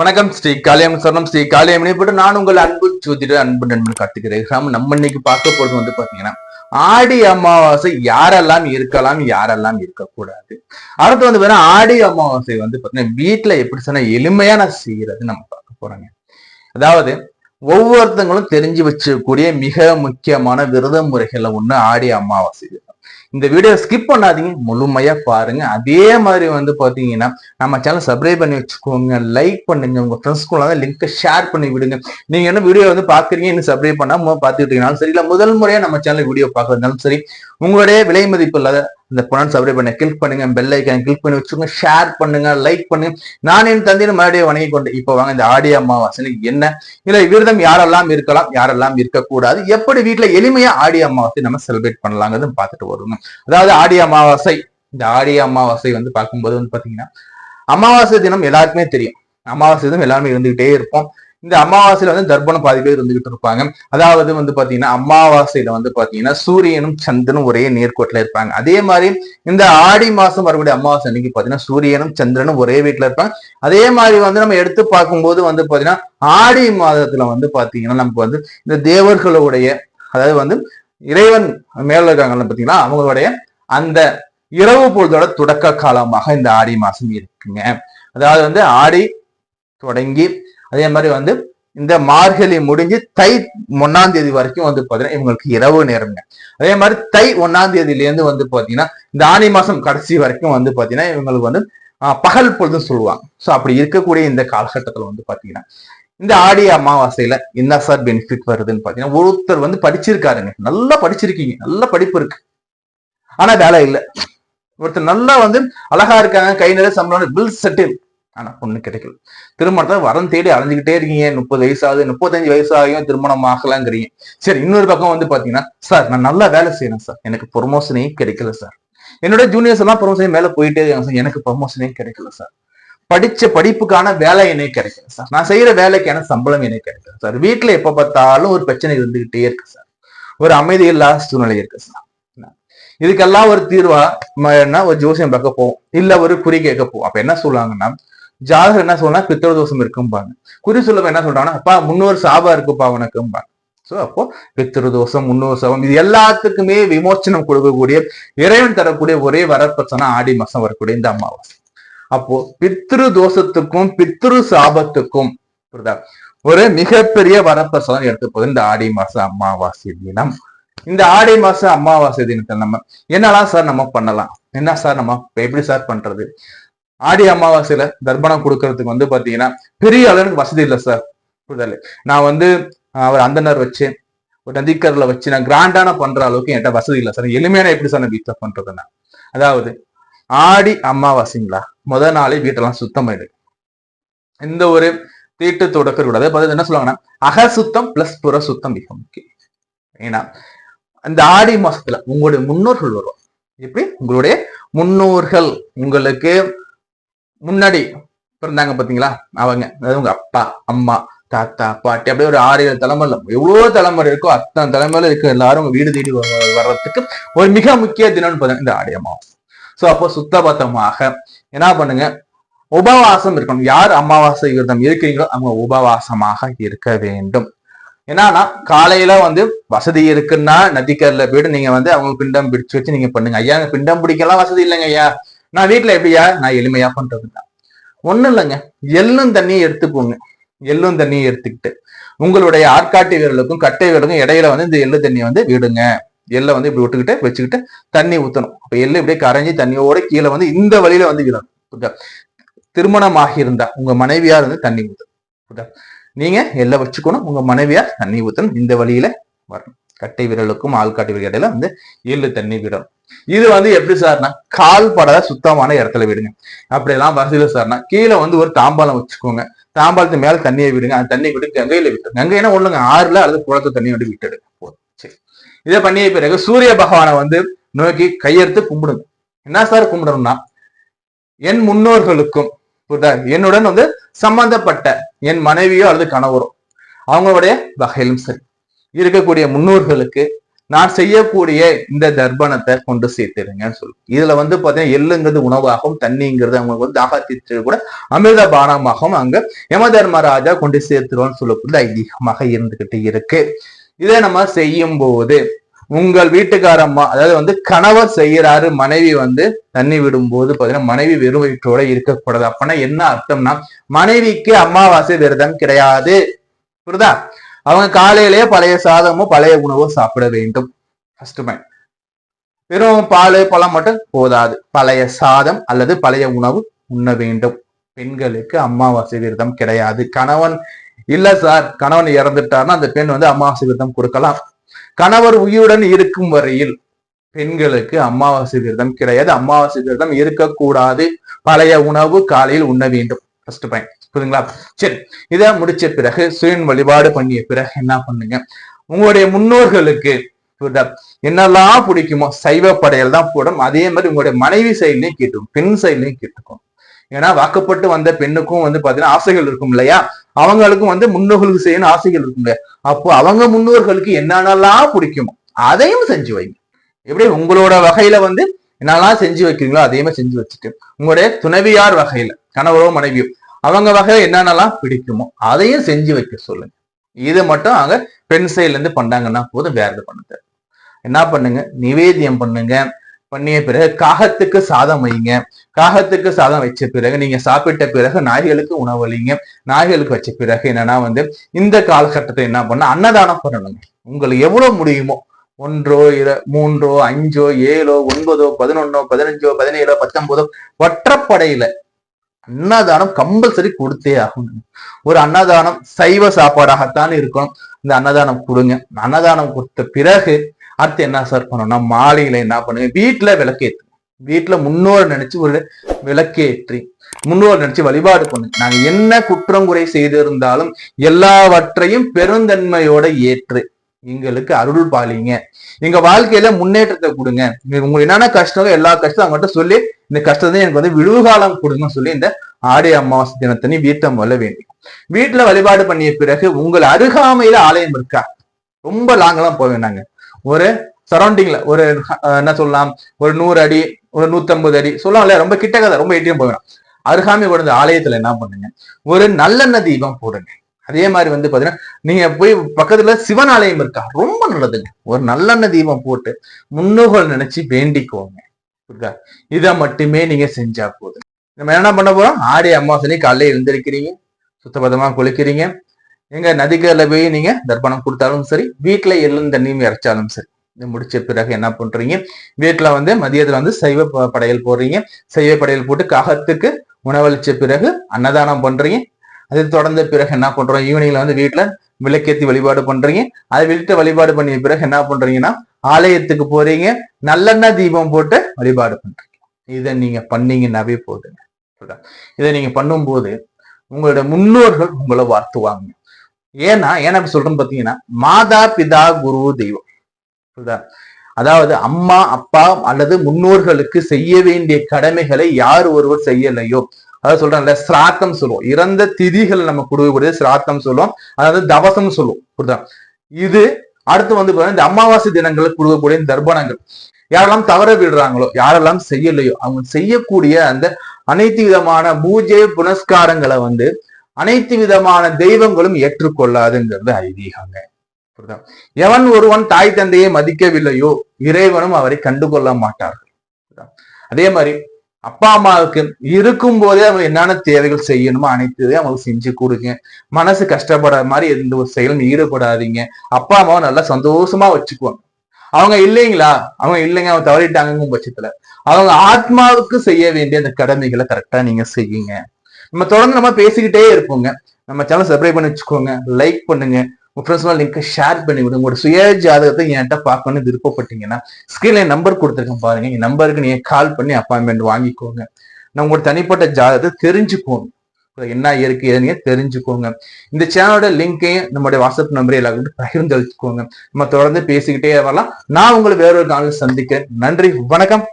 வணக்கம் ஸ்ரீ காளியம் சொர்ணம். ஸ்ரீ காளியம் போட்டு நான் உங்கள் அன்பு ஜோதிடர் அன்பு நண்பன் கார்த்திகிறேன் நம்ம இன்னைக்கு பார்க்க போறது வந்து பாத்தீங்கன்னா ஆடி அமாவாசை யாரெல்லாம் இருக்கலாம் யாரெல்லாம் இருக்கக்கூடாது. அடுத்து வந்து பாத்தீங்கன்னா ஆடி அமாவாசை வந்து பாத்தீங்கன்னா வீட்டுல எப்படி சொன்னா எளிமையா நான் செய்யறது நம்ம பார்க்க போறோங்க. அதாவது ஒவ்வொருத்தங்களும் தெரிஞ்சு வச்சக்கூடிய மிக முக்கியமான விரத முறைகள்ல ஒண்ணு ஆடி அமாவாசை. இந்த வீடியோ ஸ்கிப் பண்ணாதீங்க. முழுமையா பாருங்க. அதே மாதிரி வந்து பாத்தீங்கன்னா நம்ம சேனல் சப்ஸ்கிரைப் பண்ணி வச்சுக்கோங்க. லைக் பண்ணுங்க. உங்க ஃப்ரெண்ட்ஸ்க்குள்ள லிங்க் ஷேர் பண்ணி விடுங்க. நீங்க என்ன வீடியோ வந்து பாக்குறீங்க இன்னும் சப்ஸ்கிரைப் பண்ணாம பாத்துக்கிட்டீங்கனாலும் சரி இல்ல முதல் முறையா நம்ம சேனல் வீடியோ பாக்குறதுனாலும் சரி உங்களுடைய விலை மதிப்பு இல்லாத இந்த பொண்ணு சப்ஸ்கிரைப் பண்ண கிளிக் பண்ணுங்க பெல் ஐக்கான் கிளிக் பண்ணி வச்சுக்கோங்க ஷேர் பண்ணுங்க லைக் பண்ணுங்க. நான் என் தந்தையை மறுபடியும் வணங்கி கொண்டு இப்போ வாங்க இந்த ஆடி அமாவாசைக்கு என்ன? இல்லை விரதம் யாரெல்லாம் இருக்கலாம் யாரெல்லாம் இருக்கக்கூடாது? எப்படி வீட்டுல எளிமையா ஆடி அமாவாசை நம்ம செலிப்ரேட் பண்ணலாங்கிறது பார்த்துட்டு வருவோம். அதாவது ஆடி அமாவாசை இந்த ஆடி அமாவாசை வந்து பார்க்கும்போது வந்து பாத்தீங்கன்னா அமாவாசை தினம் எல்லாருக்குமே தெரியும். அமாவாசை தினம் எல்லாருமே இருந்துகிட்டே இருப்போம். இந்த அமாவாசையில வந்து தர்ப்பணம் பாதி பேர் இருந்துகிட்டு இருப்பாங்க. அதாவது வந்து பாத்தீங்கன்னா அமாவாசையில வந்து பாத்தீங்கன்னா சூரியனும் சந்திரனும் ஒரே நேர்கோட்டில் இருப்பாங்க. அதே மாதிரி இந்த ஆடி மாசம் வரக்கூடிய அமாவாசை அன்னைக்கு பாத்தீங்கன்னா சூரியனும் சந்திரனும் ஒரே வீட்டுல இருப்பாங்க. அதே மாதிரி வந்து நம்ம எடுத்து பார்க்கும்போது வந்து பாத்தீங்கன்னா ஆடி மாதத்துல வந்து பாத்தீங்கன்னா நமக்கு வந்து இந்த தேவர்களுடைய அதாவது வந்து இறைவன் மேல இருக்காங்கல்ல பாத்தீங்கன்னா அவங்களுடைய அந்த இரவு பொழுதோட தொடக்க காலமாக இந்த ஆடி மாசம் இருக்குங்க. அதாவது வந்து ஆடி தொடங்கி அதே மாதிரி வந்து இந்த மார்கழி முடிஞ்சு தை ஒன்னாம் தேதி வரைக்கும் வந்து பாத்தீங்கன்னா இவங்களுக்கு இரவு நேரம்ங்க. அதே மாதிரி தை ஒன்னாம் தேதியில இருந்து வந்து பாத்தீங்கன்னா இந்த ஆணி மாசம் கடைசி வரைக்கும் வந்து பாத்தீங்கன்னா இவங்களுக்கு வந்து பகல் பொழுதுன்னு சொல்லுவாங்க. ஸோ அப்படி இருக்கக்கூடிய இந்த காலகட்டத்துல வந்து பாத்தீங்கன்னா இந்த ஆடி அமாவாசையில என்ன சார் பெனிஃபிட் வருதுன்னு பாத்தீங்கன்னா ஒருத்தர் வந்து படிச்சிருக்காருங்க. நல்லா படிச்சிருக்கீங்க. நல்ல படிப்பு இருக்கு. ஆனா வேலை இல்லை. ஒருத்தர் நல்லா வந்து அழகா இருக்காங்க. கை நிறைய சம்பளம் பில் செட்டில் ஆனா பொண்ணு கிடைக்கல. திருமணத்தை வரம் தேடி அலைஞ்சுக்கிட்டே இருக்கீங்க. முப்பது வயசு ஆகுது முப்பத்தஞ்சு வயசு ஆகியும் திருமணம் ஆகலாங்கிறீங்க. சரி இன்னொரு பக்கம் வந்து பாத்தீங்கன்னா சார் நான் நல்லா வேலை செய்யறேன் சார். எனக்கு ப்ரொமோஷனே கிடைக்கல சார். என்னோட ஜூனியர்ஸ் எல்லாம் ப்ரொமோஷன் மேல போயிட்டே இருக்காங்க சார். எனக்கு ப்ரொமோஷனே கிடைக்கல சார். படிச்ச படிப்புக்கான வேலை எனக்கு கிடைக்கல சார். நான் செய்யற வேலைக்கான சம்பளம் எனக்கு கிடைக்கல சார். வீட்டுல எப்ப பார்த்தாலும் ஒரு பிரச்சனை இருந்துகிட்டே இருக்கு சார். ஒரு அமைதி இல்லாத சூழ்நிலை இருக்கு சார். இதுக்கெல்லாம் ஒரு தீர்வா என்ன ஒரு ஜோசியம் பார்க்க போவோம். இல்ல ஒரு குறி கேட்க போவோம். அப்ப என்ன சொல்லுவாங்கன்னா ஜாதகர் என்ன சொல்லலாம் பித்திர தோஷம் இருக்கும்பாங்க. குறி சொல்லுவ என்ன சொல்றாங்கன்னா அப்பா முன்னோர் சாபா இருக்குப்பா உனக்கும்பாங்க. சோ அப்போ பித்திரு தோஷம் முன்னோர் சாபம் இது எல்லாத்துக்குமே விமோச்சனம் கொடுக்கக்கூடிய இறைவன் தரக்கூடிய ஒரே வரப்பிரச்சனை ஆடி மாசம் வரக்கூடிய இந்த அமாவாசை. அப்போ பித்ரு தோஷத்துக்கும் பித்ரு சாபத்துக்கும் புரியுதா? ஒரு மிகப்பெரிய வரப்பிரசாதம் எடுத்து இந்த ஆடி மாச அமாவாசை தினம். இந்த ஆடி மாசம் அமாவாசை தினத்தை நம்ம என்னெல்லாம் சார் நம்ம பண்ணலாம்? என்ன சார் நம்ம எப்படி சார் பண்றது? ஆடி அமாவாசையில தர்ப்பணம் கொடுக்கறதுக்கு வந்து பாத்தீங்கன்னா பெரிய அளவுக்கு வசதி இல்லை சார் புரிதல். நான் வந்து அவர் அந்தனர் வச்சு ஒரு நதிக்கரில் வச்சு நான் கிராண்டான பண்ற அளவுக்கு என்கிட்ட வசதி இல்லை சார் எளிமையான எப்படி சார் நான் வீட்டில் பண்றதுன்னா? அதாவது ஆடி அமாவாசைங்களா? முத நாளே வீட்டெல்லாம் சுத்தம் ஆயிடு இந்த ஒரு தீட்டு தொடக்க கூடாது பார்த்து என்ன சொல்லுவாங்கன்னா அக சுத்தம் பிளஸ் புற சுத்தம் மிக முக்கியம். ஏன்னா இந்த ஆடி மாசத்துல உங்களுடைய முன்னோர்கள் வரும் எப்படி? உங்களுடைய முன்னோர்கள். உங்களுக்கு முன்னாடி பிறந்தாங்க பாத்தீங்களா? அவங்க. அதாவது உங்க அப்பா அம்மா தாத்தா பாட்டி அப்படியே ஒரு ஆறு ஏழு தலைமுறை எவ்வளோ தலைமுறை இருக்கோ அத்தனை தலைமுறையில இருக்க எல்லாரும் உங்க வீடு தேடி வர்றதுக்கு ஒரு மிக முக்கிய தினம்னு பார்த்தீங்கன்னா இந்த ஆடி அமாவாசை. அப்போ சுத்தபத்தமாக என்ன பண்ணுங்க? உபவாசம் இருக்கணும். யார் அமாவாசை விரதம் இருக்கிறீங்களோ அவங்க உபவாசமாக இருக்க வேண்டும். என்னன்னா காலையில வந்து வசதி இருக்குன்னா நதிக்கரில் போயிட்டு நீங்க வந்து அவங்க பிண்டம் பிடிச்சு வச்சு நீங்க பண்ணுங்க. ஐயா பிண்டம் பிடிக்கலாம் வசதி இல்லைங்க ஐயா. நான் வீட்டுல எப்படியா? நான் எளிமையா பண்றதுதான். ஒண்ணும் இல்லைங்க. எள்ளும் தண்ணியை எடுத்துக்கோங்க. எள்ளும் தண்ணியை எடுத்துக்கிட்டு உங்களுடைய ஆட்காட்டி வீரலுக்கும் கட்டை வீரலுக்கும் இடையில வந்து இந்த எள்ளு தண்ணியை வந்து விடுங்க. எள்ளை வந்து இப்படி விட்டுக்கிட்டு வச்சுக்கிட்டு தண்ணி ஊற்றணும் அப்போ எள்ளு இப்படியே கரைஞ்சி தண்ணியோட கீழே வந்து இந்த வழியில வந்து விடணும். திருமணம் ஆகியிருந்தா உங்க மனைவியார் இருந்து தண்ணி ஊற்றணும் நீங்க எல்லை வச்சுக்கணும். உங்க மனைவியார் தண்ணி ஊற்றணும் இந்த வழியில வரணும். கட்டை விரலுக்கும் ஆள்காட்டி விரல் இடையில வந்து எள்ளு தண்ணி விடணும். இது வந்து எப்படி சார்னா கால் படாத சுத்தமான இடத்துல விடுங்க. அப்படியெல்லாம் வசதியில சார்னா கீழே வந்து ஒரு தாம்பாலம் வச்சுக்கோங்க. தாம்பாலத்து மேல தண்ணியை விடுங்க. அந்த தண்ணியை விட்டு கங்கையில விட்டு கங்கைனா ஒண்ணுங்க ஆறுல அல்லது குளத்து தண்ணி விட்டு விட்டு போதும். சரி. இதை பண்ணிய பிறகு சூரிய பகவானை வந்து நோக்கி கையெடுத்து கும்பிடுங்க. என்ன சார் கும்பிடணும்னா என் முன்னோர்களுக்கும் புரியுதா? என்னுடன் வந்து சம்பந்தப்பட்ட என் மனைவியோ அல்லது கணவரோ அவங்களுடைய வகையிலும் சரி. இருக்கக்கூடிய முன்னோர்களுக்கு நான் செய்யக்கூடிய இந்த தர்ப்பணத்தை கொண்டு சேர்த்துருங்கன்னு சொல்லு. இதுல வந்து பாத்தீங்கன்னா எள்ளுங்கிறது உணவாகவும் தண்ணிங்கிறது அவங்களுக்கு வந்து தாகத்திற்கு கூட அமிர்த பானமாகவும் அங்க யம தர்மராஜா கொண்டு சேர்த்துருவோம்னு சொல்லக்கூடிய ஐதீகமாக இருந்துகிட்டு இருக்கு. இதை நம்ம செய்யும் போது உங்கள் வீட்டுக்காரம்மா அதாவது வந்து கணவர் செய்யறாரு மனைவி வந்து தண்ணி விடும்போது பாத்தீங்கன்னா மனைவி வெறும் வயிற்றோட இருக்கக்கூடாது. அப்படின்னா என்ன அர்த்தம்னா மனைவிக்கு அமாவாசை விரதம் கிடையாது. புரியுதா அவங்க காலையிலேயே பழைய சாதமோ பழைய உணவோ சாப்பிட வேண்டும். ஃபர்ஸ்ட் பாயிண்ட் வெறும் பால் பழம் மட்டும் போதாது. பழைய சாதம் அல்லது பழைய உணவு உண்ண வேண்டும். பெண்களுக்கு அம்மாவாசை விரதம் கிடையாது. கணவன் இல்ல சார் கணவன் இறந்துட்டார்னா அந்த பெண் வந்து அமாவாசை விரதம் கொடுக்கலாம். கணவர் உயிருடன் இருக்கும் வரையில் பெண்களுக்கு அமாவாசை விரதம் கிடையாது. அமாவாசை விரதம் இருக்கக்கூடாது. பழைய உணவு காலையில் உண்ண வேண்டும். ஃபர்ஸ்ட் பாயிண்ட் புரியுதுங்களா? சரி இதை முடிச்ச பிறகு சுயன் வழிபாடு பண்ணிய பிறகு என்ன பண்ணுங்க? உங்களுடைய முன்னோர்களுக்கு என்னெல்லாம் பிடிக்குமோ சைவ படையல் தான் போடும். அதே மாதிரி உங்களுடைய மனைவி சைட்லயும் கேட்டுக்கும் பெண் சைட்லயும் கேட்டுக்கும் ஏன்னா வாக்கப்பட்டு வந்த பெண்ணுக்கும் வந்து பாத்தீங்கன்னா ஆசைகள் இருக்கும் இல்லையா? அவங்களுக்கும் வந்து முன்னோர்களுக்கு செய்யணும் ஆசைகள் இருக்கும் இல்லையா? அப்போ அவங்க முன்னோர்களுக்கு என்னென்னலாம் பிடிக்குமோ அதையும் செஞ்சு வைங்க. எப்படி? உங்களோட வகையில வந்து என்னெல்லாம் செஞ்சு வைக்கிறீங்களோ அதையுமே செஞ்சு வச்சுட்டு. உங்களுடைய துணைவியார் வகையில கணவரோ மனைவியோ அவங்க வகையில என்னென்னலாம் பிடிக்குமோ அதையும் செஞ்சு வைக்க சொல்லுங்க. இது மட்டும் அவங்க பெண் சைட்ல இருந்து பண்ணாங்கன்னா போதும் வேற எது பண்ண என்ன பண்ணுங்க? நிவேத்தியம் பண்ணுங்க. பண்ணிய பிறகு காகத்துக்கு சாதம் வைங்க. காகத்துக்கு சாதம் வச்ச பிறகு நீங்க சாப்பிட்ட பிறகு நாய்களுக்கு உணவளிங்க நாய்களுக்கு வச்ச பிறகு என்னன்னா வந்து இந்த காலகட்டத்தை என்ன பண்ண அன்னதானம் பண்ணணுங்க. உங்களுக்கு எவ்வளவு முடியுமோ ஒன்றோ இர மூன்றோ அஞ்சோ ஏழோ ஒன்பதோ பதினொன்னோ பதினஞ்சோ பதினேழோ பத்தொன்பதோ ஒற்றப்படையில அன்னதானம் கம்பல்சரி கொடுத்தே ஆகணும். ஒரு அன்னதானம் சைவ சாப்பாடாகத்தான் இருக்கணும். இந்த அன்னதானம் கொடுங்க. அன்னதானம் கொடுத்த பிறகு அடுத்து என்ன சார் பண்ணணும்னா மாலையில என்ன பண்ணுங்க? வீட்டுல விளக்கேற்று வீட்டுல முன்னோர் நினைச்சு ஒரு விளக்கேற்றி முன்னோர் நினைச்சு வழிபாடு பண்ணுங்க நாங்க என்ன குற்றம் குறை செய்திருந்தாலும் எல்லாவற்றையும் பெருந்தன்மையோட ஏற்று. எங்களுக்கு அருள் பாலிங்க. எங்க வாழ்க்கையில முன்னேற்றத்தை கொடுங்க. உங்களுக்கு என்னென்ன கஷ்டம் எல்லா கஷ்டம் அவங்ககிட்ட சொல்லி இந்த கஷ்டத்தை எனக்கு வந்து விழுவுகாலம் கொடுங்கன்னு சொல்லி இந்த ஆடி அமாவாசை தினத்தனி வீட்டை முதல்ல வேண்டும் வீட்டுல வழிபாடு பண்ணிய பிறகு உங்கள் அருகாமையில ஆலயம் இருக்கா? ரொம்ப லாங்கெல்லாம் போக வேண்டாங்க. ஒரு சரௌண்டிங்ல ஒரு என்ன சொல்லலாம்? ஒரு நூறு அடி ஒரு நூத்தம்பது அடி சொல்லலாம்ல ரொம்ப கிட்ட கதை ரொம்ப எட்டியும் போக வேணாம். அருகாமை கொடுத்த ஆலயத்துல என்ன பண்ணுங்க? ஒரு நல்லெண்ண தீபம் போடுங்க. அதே மாதிரி வந்து பாத்தீங்கன்னா நீங்க போய் பக்கத்துல சிவன் ஆலயம் இருக்கா? ரொம்ப நல்லதுங்க. ஒரு நல்லெண்ணெய் தீபம் போட்டு முன்னோர்கள் நினைச்சு வேண்டிக்கோங்க. புரியுதா? இதை மட்டுமே நீங்க செஞ்சா போதும். நம்ம என்ன பண்ண போறோம்? ஆடி அமாவாசை காலையில எழுந்திருக்கிறீங்க சுத்தபத்தமா குளிக்கிறீங்க. எங்க நதிக்கரையில போய் நீங்க தர்ப்பணம் கொடுத்தாலும் சரி வீட்டுல எள்ளும் தண்ணியும் இறைச்சாலும் சரி. இது முடிச்ச பிறகு என்ன பண்றீங்க? வீட்டுல வந்து மதியத்துல வந்து சைவ ப- படையல் போடுறீங்க. சைவ படையல் போட்டு காகத்துக்கு உணவளிச்ச பிறகு அன்னதானம் பண்றீங்க. அது தொடர்ந்த பிறகு என்ன பண்றோம்? ஈவினிங்ல வந்து வீட்டுல விளக்கேத்தி வழிபாடு பண்றீங்க. அதை வீட்டு வழிபாடு பண்ணிய பிறகு என்ன பண்றீங்கன்னா ஆலயத்துக்கு போறீங்க. நல்லெண்ணெய் தீபம் போட்டு வழிபாடு பண்றீங்க. இதை நீங்க பண்ணீங்கன்னாவே போதுங்க. இதை நீங்க பண்ணும்போது உங்களோட முன்னோர்கள் உங்களை வாழ்த்துவாங்க. ஏன்னா ஏன் அப்படி சொல்றேன்னு பாத்தீங்கன்னா மாதா பிதா குரு தெய்வம். புரியுதா? அதாவது அம்மா அப்பா அல்லது முன்னோர்களுக்கு செய்ய வேண்டிய கடமைகளை யார் ஒருவர் செய்யலையோ அதாவது சொல்றாங்கல்ல சிராத்தம் சொல்லுவோம். இறந்த திதிகள் நம்ம கொடுக்கக்கூடிய சிராத்தம் சொல்லுவோம். அதாவது தவசம் சொல்லுவோம். புரியுதா? இது அடுத்து வந்து இந்த அமாவாசை தினங்களுக்கு கொடுக்கக்கூடிய தர்ப்பணங்கள். யாரெல்லாம் தவற விடுறாங்களோ யாரெல்லாம் செய்யலையோ அவங்க செய்யக்கூடிய அந்த அனைத்து விதமான பூஜை புனஸ்காரங்களை வந்து அனைத்து விதமான தெய்வங்களும் ஏற்றுக்கொள்ளாதுங்கிறது ஐதீகங்க. புரியுதா? எவன் ஒருவன் தாய் தந்தையை மதிக்கவில்லையோ இறைவனும் அவரை கண்டுகொள்ள மாட்டார்கள். அதே மாதிரி அப்பா அம்மாவுக்கு இருக்கும் போதே அவங்க என்னென்ன தேவைகள் செய்யணுமோ அனைத்து அவங்களுக்கு செஞ்சு கொடுங்க. மனசு கஷ்டப்படாத மாதிரி எந்த ஒரு செயலும் ஈடுபடாதீங்க. அப்பா அம்மாவை நல்லா சந்தோஷமா வச்சுக்குவாங்க. அவங்க இல்லைங்களா? அவங்க இல்லைங்க அவங்க தவறிட்டாங்கும் பட்சத்துல. அவங்க ஆத்மாவுக்கு செய்ய வேண்டிய அந்த கடமைகளை கரெக்டா நீங்க செய்யுங்க. நம்ம தொடர்ந்து நம்ம பேசிக்கிட்டே இருப்போங்க. நம்ம சேனல் சப்ஸ்கிரைப் பண்ணி வச்சுக்கோங்க. லைக் பண்ணுங்க. உங்க ஃப்ரெண்ட்ஸ் லிங்க் ஷேர் பண்ணி விடுங்க உங்களோட சுய ஜாதகத்தை என்கிட்ட பார்க்கணும்னு விருப்பப்பட்டீங்கன்னா ஸ்கிரீன்ல நம்பர் கொடுத்துருக்கேன் பாருங்க. என் நம்பருக்கு நீங்க கால் பண்ணி அப்பாயின்மெண்ட் வாங்கிக்கோங்க. நான் உங்களோட தனிப்பட்ட ஜாதகத்தை தெரிஞ்சுக்கோங்க. என்ன இருக்கு ஏதுன்னு தெரிஞ்சுக்கோங்க. இந்த சேனலோட லிங்கையும் நம்மளுடைய வாட்ஸ்அப் நம்பரையும் எல்லாருக்கும் பகிர்ந்து வச்சுக்கோங்க நம்ம தொடர்ந்து பேசிக்கிட்டே வரலாம். நான் உங்களை வேறொரு காலையில் சந்திக்கிறேன். நன்றி வணக்கம்.